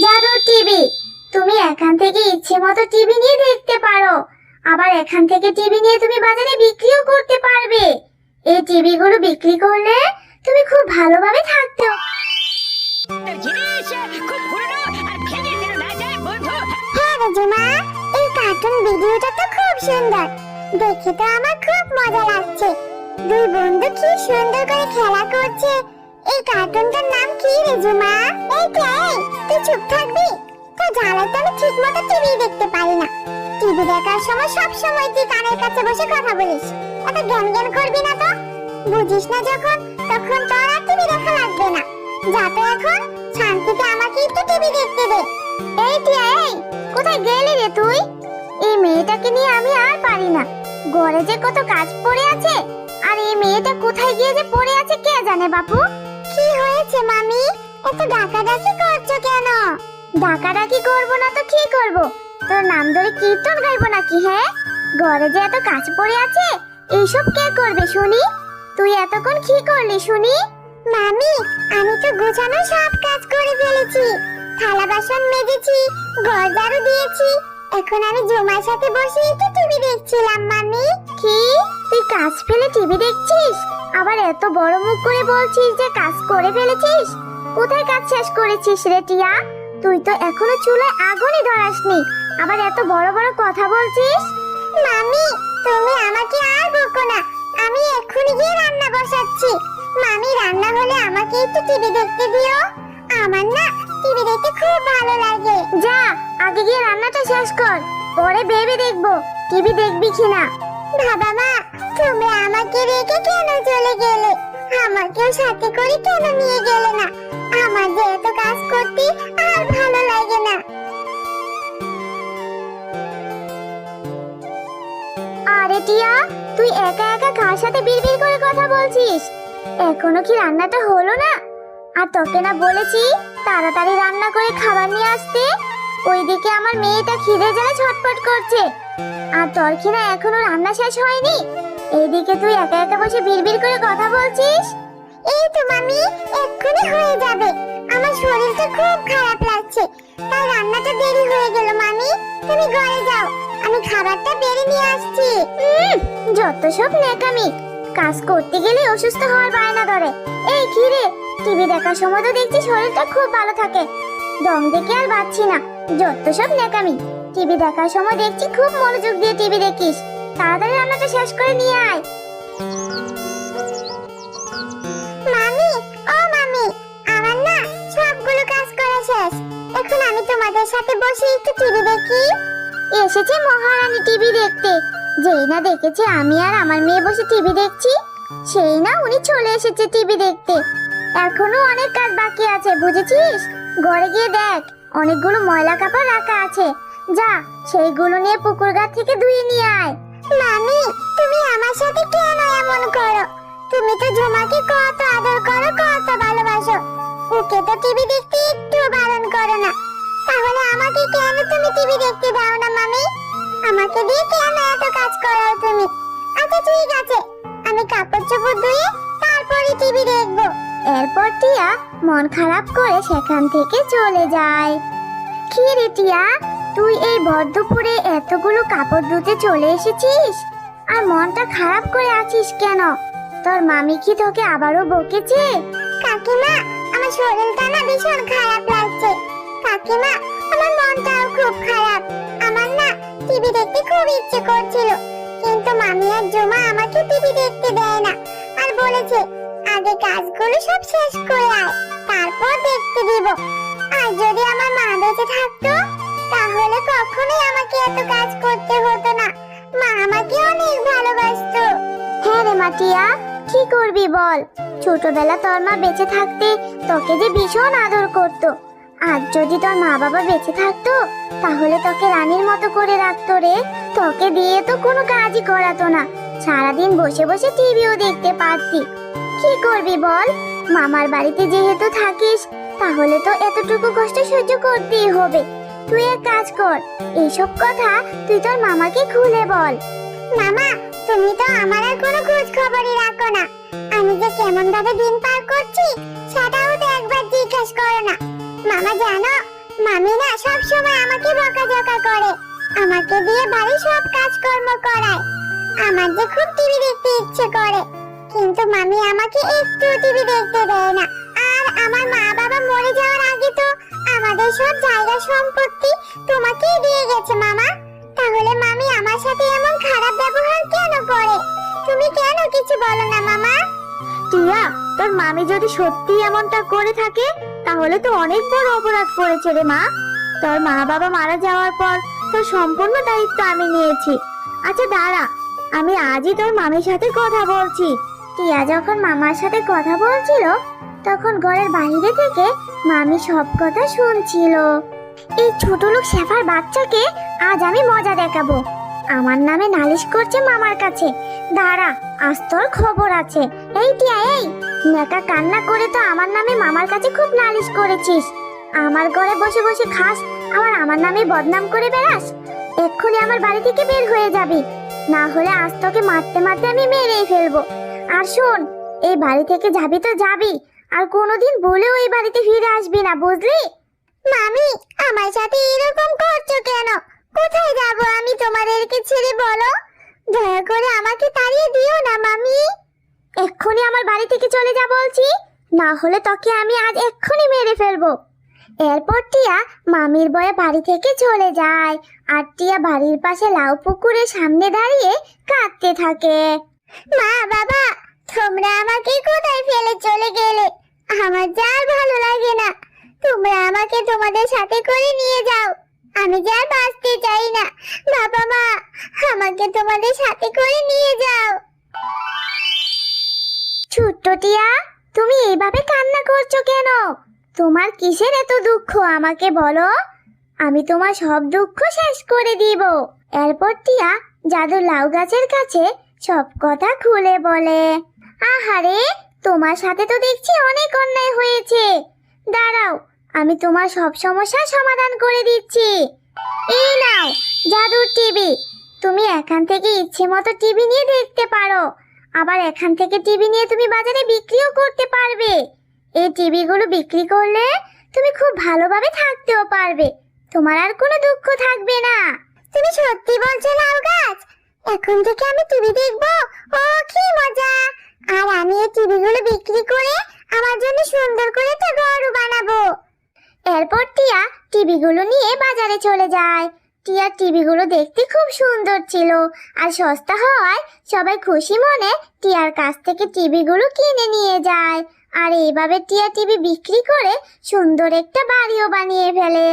জাদুর টিভি। তুমি এখান থেকে ইচ্ছে মতো টিভি নিয়ে দেখতে পারো। আবার এখান থেকে টিভি নিয়ে তুমি বাজারে বিক্রিও করতে পারবে। এই টিভি গুলো বিক্রি করলে তুমি খুব ভালোভাবে থাকতে হ্যাঁ এই কার্টুন ভিডিওটা তো খুব সুন্দর। দেখে তো আমার খুব মজা লাগছে। দুই বন্ধু কি সুন্দর করে খেলা করছে। এই কার্টুনটার নাম কি রেজুমা এই চুপ থাকবি? তো জানার তো আমি ঠিক মতো টিভি দেখতে পারি না। টিভি দেখার সময় সব সময় তুই কানের কাছে বসে কথা বলিস। এত জ্ঞান জ্ঞান করবি না তো? বুঝিস না যখন, তখন তোর আর টিভি দেখা লাগবে না। যা এখন, শান্তিতে আমাকে একটু টিভি দেখতে দে। এই টিয়া, এই, কোথায় গেলি রে তুই? এই মেয়েটাকে নিয়ে আমি আর পারি না। ঘরে যে কত কাজ পড়ে আছে, আর এই মেয়েটা কোথায় গিয়ে যে পড়ে আছে কে জানে বাপু? কি হয়েছে, মামি? এত ডাকাডাকি কেন ডাকাডাকি করব না তো কি করব? তোর নাম ধরে কীর্তন গাইবো নাকি হ্যাঁ? ঘরে যে এত কাজ পড়ে আছে এইসব কে করবে শুনি? তুই এতক্ষণ কি করলি শুনি? মামি, আমি তো গোছানো সব কাজ করে ফেলেছি। থালা বাসন মেজেছি ঘর ঝাড়ু দিয়েছি। এখন আমি জমার সাথে বসে একটু টিভি দেখছিলাম, মামি। কি? তুই কাজ ফেলে টিভি দেখছিস? আবার এত বড় মুখ করে বলছিস যে কাজ করে ফেলেছিস? কোথায় কাজ শেষ করেছিস রে টিয়া? তুই তো এখনও চুলে আগুনই ধরাসনি। আবার এত বড় বড় কথা বলছিস? মামি, তুমি আমাকে আর বকো না। আমি এক্ষুনি গিয়ে রান্না বসাচ্ছি। মামি, রান্না হলে আমাকে একটু টিভি দেখতে দিও। আমার না টিভি দেখতে খুব ভালো লাগে। যা, আগে গিয়ে রান্নাটা শেষ কর। পরে ভেবে দেখব টিভি দেখবি কিনা। বাবা মা, তুমি আমাকে রেখে কেন চলে গেলে? আমাকেও সাথে করে কেন নিয়ে গেলে না? আমার যে এত কাজ করতে একা একা কার সাথে বিড়বিড় করে কথা বলছিস? এখনও কি রান্নাটা হলো না? আর তোকে না বলেছি তাড়াতাড়ি রান্না করে খাবার নিয়ে আসতে? ওইদিকে আমার মেয়েটা খিদে জ্বালা ছটফট করছে। আর তোর না এখনও রান্না শেষ হয়নি? এইদিকে তুই একা একা বসে বিড়বিড় করে কথা বলছিস? এই তো মামি, এক্ষুনি হয়ে যাবে। আমার শরীরটা খুব খারাপ লাগছে। তাই রান্নাটা দেরি হয়ে গেল মামি। তুমি ঘরে যাও। আমি খাবারটা বেড়ে নিয়ে আসছি। যত সব নেকামি কাজ করতে গেলে অসুস্থ হওয়ার বায়না ধরে। এই কি রে? টিভি দেখার সময় তো দেখছি শরীরটা খুব ভালো থাকে। দম দেখে আর বাঁচছি না। যত সব নেকামি টিভি দেখার সময় দেখছি খুব মনোযোগ দিয়ে টিভি দেখিস। তাড়াতাড়ি রান্নাটা শেষ করে নিয়ে আয়। মামি, ও মামি, আমার না সবগুলো কাজ করা শেষ। এখন আমি তোমাদের সাথে বসে একটু টিভি দেখি। এসেছে মহারানী টিভি দেখতে। যেই না দেখেছে, আমি আর আমার মেয়ে বসে টিভি দেখছি, সেই না উনি চলে এসেছে টিভি দেখতে। এখনও অনেক কাজ বাকি আছে, বুঝেছিস? ঘরে গিয়ে দেখ, অনেকগুলো ময়লা কাপড় রাখা আছে। যা, সেইগুলো নিয়ে পুকুর ঘাট থেকে ধুয়ে নিয়ে আয়। মামি তুমি আমার সাথে কেন এমন করো? তুমি তো ঝুমাকে কত আদর করো, কত ভালোবাসো। ওকে তো টিভি দেখতে একটু বারণ করো না। আমাকে কেন তুমি টিভি দেখতে দাও না, মামি? আমাকে দিয়ে কেন এত কাজ করাও তুমি? আচ্ছা ঠিক আছে। আমি কাপড় চোপড় ধুয়ে তারপরে টিভি দেখব। এরপর টিয়া মন খারাপ করে সেখান থেকে চলে যায়। কি রে টিয়া, তুই এই বদ্ধপুরে এতগুলো কাপড় ধুতে চলে এসেছিস? আর মনটা খারাপ করে আছিস কেন? তোর মামি কি তোকে আবারও বকেছে? কাকিমা, আমার শরীরটা না ভীষণ খারাপ লাগছে। ইচ্ছে করছিল। কিন্তু মামি আর জমা আমাকে টিভি দেখতে দেয় না আর বলেছে, আগে কাজগুলো সব শেষ করে আয়, তারপর দেখতে দিব। আর যদি আমার মা বেঁচে থাকতো, তাহলে কখনোই আমাকে এত কাজ করতে হতো না। মা আমাকে অনেক ভালোবাসতো। হ্যাঁ রে মাটিয়া, কি করবি বল? ছোটবেলা তোর মা বেঁচে থাকতে তোকে যে ভীষণ আদর করতো। আর যদি তোর মা বাবা বেঁচে থাকতো, তাহলে তোকে রানীর মতো করে রাখতো রে। তোকে দিয়ে তো কোনো কাজই করাতো না। সারাদিন বসে বসে টিভিও দেখতে পারতি। কি করবি বল? মামার বাড়িতে যেহেতু থাকিস, তাহলে তো এতটুকু কষ্ট সহ্য করতেই হবে। তুই এক কাজ কর, এইসব কথা তুই তোর মামাকে খুলে বল। মামা, তুমি তো আমার আর কোনো খোঁজ খবরই রাখো না। আমি যে কেমন ভাবে দিন পার করছি জিজ্ঞেস করো না মামা জানো মামি সব সময় আমাকে বকাঝকা করে। আমাকে দিয়ে বাড়ি সব কাজকর্ম করায়। আমার যে খুব টিভি দেখতে ইচ্ছে করে। কিন্তু মামি আমাকে একটু টিভি দেখতে দেয় না। আর আমার মা বাবা মরে যাওয়ার আগে তো আমাদের সব জায়গা সম্পত্তি তোমাকেই দিয়ে গেছে, মামা। তাহলে মামি আমার সাথে এমন খারাপ ব্যবহার কেন করে? তুমি কেন কিছু বলো না, মামা? টিয়া, তোর মামি যদি সত্যি এমনটা করে থাকে তাহলে তো অনেক বড় অপরাধ করেছে রে মা। তোর মা বাবা মারা যাওয়ার পর তোর সম্পূর্ণ দায়িত্ব আমি নিয়েছি। আচ্ছা দাঁড়া। আমি আজই তোর মামির সাথে কথা বলছি। টিয়া যখন মামার সাথে কথা বলছিল, তখন ঘরের বাইরে থেকে মামি সব কথা শুনছিল। এই ছোট লোক শেফার বাচ্চাকে আজ আমি মজা দেখাবো। আমার নামে নালিশ করছে মামার কাছে। দাঁড়া, আজ তোর খবর আছে। এই টিয়া, এই। নেকা কান্না করে তো আমার নামে মামার কাছে খুব নালিশ করেছিস। আমার ঘরে বসে বসে খাস, আবার আমার নামে বদনাম করে বেড়াস। এক্ষুনি আমার বাড়ি থেকে বের হয়ে যাবি। না হলে আজ তোকে মারতে মারতে আমি মেরেই ফেলব। আর শোন, এই বাড়ি থেকে যাবি তো যাবি। আর কোনোদিন বলেও এই বাড়িতে ফিরে আসবি না, বুঝলি? মামি, আমার সাথে এরকম করছ কেন কোথায় যাব আমি তোমাদেরকে ছেড়ে বলো দয়া করে আমাকে তাড়িয়ে দিও না মামি এক্ষুনি আমার বাড়ি থেকে চলে যা বলছি। না হলে তোকে আমি আজ এক্ষুনি মেরে ফেলব। এরপর টিয়া মামির বয়ে বাড়ি থেকে চলে যায় আর টিয়া বাড়ির পাশে লাউ পুকুরের সামনে দাঁড়িয়ে কাঁদতে থাকে। মা, বাবা, তোমরা আমাকে কোথায় ফেলে চলে গেলে? আমার যা ভালো লাগে না। তোমরা আমাকে তোমাদের সাথে করে নিয়ে যাও। আমি যা বাঁচতে চাই না। বাবা মা, আমাকে তোমাদের সাথে করে নিয়ে যাও। ছোট্ট টিয়া, তুমি এইভাবে কান্না করছ কেন? তোমার কিসের এত দুঃখ আমাকে বলো? আমি তোমার সব দুঃখ শেষ করে দিব। এরপর টিয়া জাদু লাউ গাছের কাছে সব কথা খুলে বলে, আহারে, তোমার সাথে তো দেখছি অনেক অন্যায় হয়েছে। দাঁড়াও, আমি তোমার সব সমস্যার সমাধান করে দিচ্ছি। এই নাও জাদুর টিভি। তুমি এখান থেকে ইচ্ছে মতো টিভি নিয়ে দেখতে পারো। আবার এখান থেকে টিভি নিয়ে তুমি বাজারে বিক্রিও করতে পারবে। এই টিভিগুলো বিক্রি করলে তুমি খুব ভালোভাবে থাকতেও পারবে। তোমার আর কোনো দুঃখ থাকবে না। তুমি সত্যি বলছো লাউ গাছ? এখন থেকে আমি টিভি দেখব? ও, কি মজা! আর আমি এই টিভিগুলো বিক্রি করে আমার জন্য সুন্দর করে একটা গরু বানাবো। এরপর টিয়া টিভিগুলো নিয়ে বাজারে চলে যায়। টিয়ার টিভিগুলো দেখতে খুব সুন্দর ছিল। আর সস্তা হওয়ায় সবাই খুশি মনে টিয়ার কাছ থেকে টিভিগুলো কিনে নিয়ে যায়। আর এইভাবে টিয়া টিভি বিক্রি করে সুন্দর একটা বাড়িও বানিয়ে ফেলে।